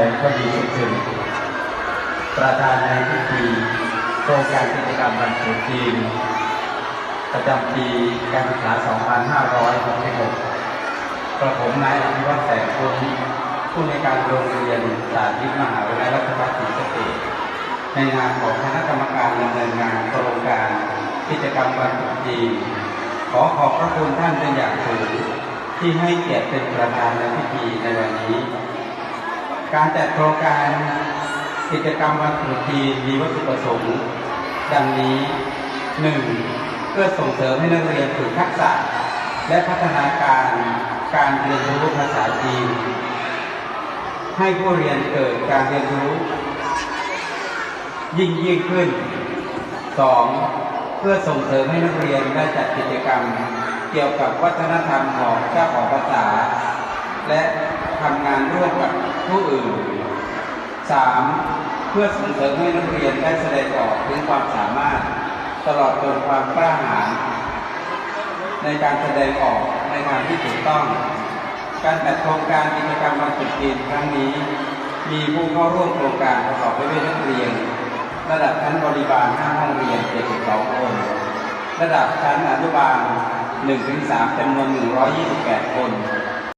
ยก็ดีสุดถึงประธานในพิธีโครงการกิจกรรมวันตรุษจีนประจำปีการศึกษา 2566กระผมนายอภิวัฒน์แสงคุณผู้ในการโรงเรียนสาธิตมหาวิทยาลัยรัชภัฏศรีสะเกษในนามของคณะกรรมการดำเนินงานโครงการกิจกรรมวันตรุษจีนขอขอบพระคุณท่านเป็นอย่างสูงที่ให้เกียรติเป็นประธานในพิธีในวันนี้ การจัดโครงการกิจกรรมวันตรุษจีนมีวัตถุประสงค์ดังนี้ 1. เพื่อส่งเสริมให้นักเรียนฝึกทักษะ และพัฒนาการการเรียนรู้ภาษาจีน ให้ผู้เรียนเกิดการเรียนรู้ ยิ่งยิ่งขึ้น 2. เพื่อส่งเสริมให้นักเรียนได้จัดกิจกรรม เกี่ยวกับวัฒนธรรมของเจ้าของภาษา และ ทำงานร่วมกับผู้อื่น 3. เพื่อส่งเสริมให้นักเรียนได้แสดงออกถึงความสามารถ ตลอดจนความกล้าหาญในการแสดงออกในทางที่ถูกต้อง การจัดโครงการกิจกรรมวันตรุษจีนครั้งนี้ มีผู้เข้าร่วมโครงการประกอบไปด้วยนักเรียน ระดับชั้นบริบาล5ห้องเรียน72คน ระดับชั้นอนุบาล1-3จำนวน128 คน